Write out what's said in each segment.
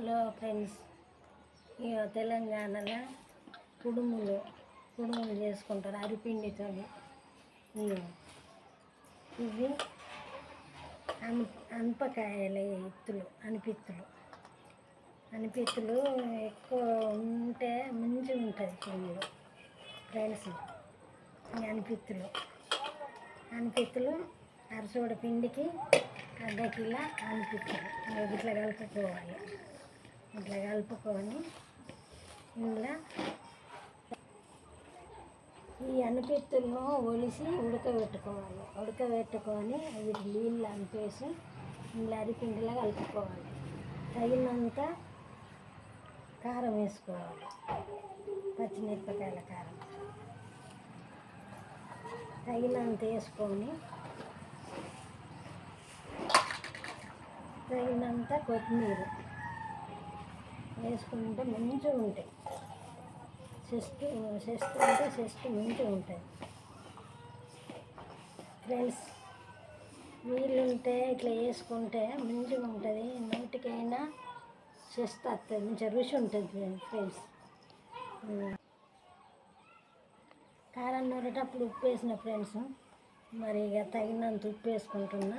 Hello friends ఇక తెలంగాణలో కుడుములు కుడుములు చేసుకుంటారు అరిపిండితో ఇవి అన్ అనపకాయల ఎత్తులు అనిపిత్తులు. అనిపిత్తులు ఎక్కువ ఉంటే మంచిగా ఉంటుంది కుడుములు ఫ్రెండ్స్. ఈ అనిపిత్తులు అనిపిత్తులు అరసోడ పిండికి అర్ధ కిలో అనిపిత్తులు. ఇట్లా కలుపుకోవాలి. ఇట్లా కలుపుకొని ఇందులో ఈ అనిపిత్తులను ఒలిసి ఉడకబెట్టుకోవాలి. ఉడకబెట్టుకొని అవి నీళ్ళు అంపేసి ఇందులో అరిపిండిలా కలుపుకోవాలి. తగినంత కారం వేసుకోవాలి. పచ్చిమిరపకాయల కారం. తగినంత వేసుకొని తగినంత కొత్తిమీర. వేసుకుంటే మంచిగా ఉంటాయి. చెస్ట్ చెస్ట్ అంటే చెస్ట్ మంచిగా ఉంటుంది ఫ్రెండ్స్ వీళ్ళుంటే ఇట్లా వేసుకుంటే మంచిగా ఉంటుంది. నోటికైనా చెస్ట్ వస్తుంది మంచిగా రుచి ఉంటుంది ఫ్రెండ్స్. కారం నూరేటప్పుడు ఉప్పు వేసిన ఫ్రెండ్స్ మరి ఇక తగినంత ఉప్పు వేసుకుంటున్నా.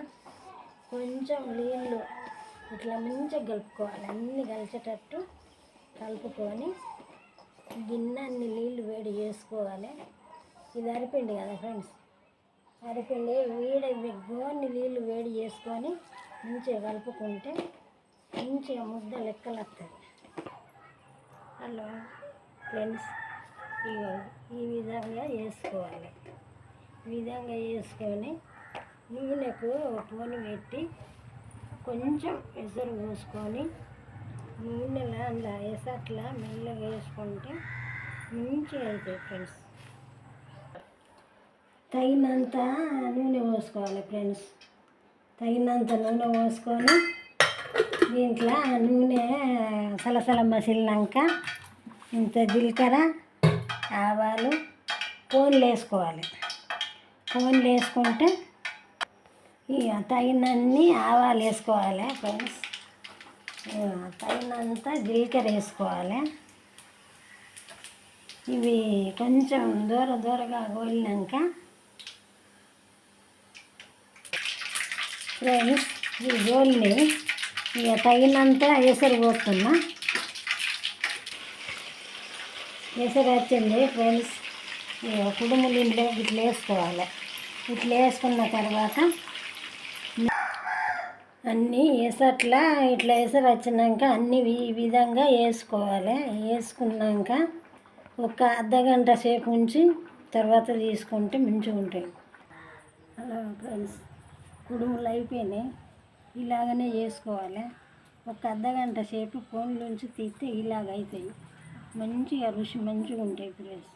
కొంచెం నీళ్ళు ఇట్లా మంచిగా కలుపుకోవాలి అన్నీ కలిసేటట్టు కలుపుకొని గిన్నె అన్ని నీళ్ళు వేడి చేసుకోవాలి. ఇది అరిపిండి కదా ఫ్రెండ్స్? అరిపిండి వేడి గోన్ని నీళ్ళు వేడి చేసుకొని మంచిగా కలుపుకుంటే మంచిగా ముద్ద లెక్కలు వస్తుంది హలో ఫ్రెండ్స్ ఇగో ఈ విధంగా వేసుకోవాలి ఈ విధంగా వేసుకొని నూనెకు పోని పెట్టి కొంచెం ఎసరు పోసుకొని నూనెలో అందులో ఎసట్లా మెల్లగా వేసుకుంటే మంచిగా అవుతాయి ఫ్రెండ్స్. తగినంత నూనె పోసుకోవాలి ఫ్రెండ్స్. తగినంత నూనె పోసుకొని దీంట్లో నూనె సలసల మసిలినాక ఇంత జీలకర్ర ఆవాలు కోన్లు వేసుకోవాలి. కోన్లు వేసుకుంటే ఇక తగినన్ని ఆవాలు వేసుకోవాలి ఫ్రెండ్స్. ఇక అంతా జీలకర్ర వేసుకోవాలి. ఇవి కొంచెం దూర దూరగా గోలినాక ఫ్రెండ్స్ ఈ గోల్ని ఇక తగినంత ఎసరు పోతున్నా. ఎసరు వచ్చింది ఫ్రెండ్స్. ఇక కుడుములు ఇంట్లో ఇట్లా వేసుకోవాలి. ఇట్లా వేసుకున్న తర్వాత అన్నీ వేసట్లా ఇట్లా వేసి వచ్చినాక అన్నీ ఈ విధంగా వేసుకోవాలి. వేసుకున్నాక ఒక అర్ధ గంట సేపు ఉంచి తర్వాత తీసుకుంటే మంచిగా ఉంటాయి. అలా ఫ్రెండ్స్ కుడుములు అయిపోయినాయి. ఇలాగనే చేసుకోవాలి ఒక అర్ధ గంట సేపు ఫోన్లోంచి తీస్తే ఇలాగ అవుతాయి మంచిగా రుచి మంచిగా ఉంటాయి ఫ్రెండ్స్.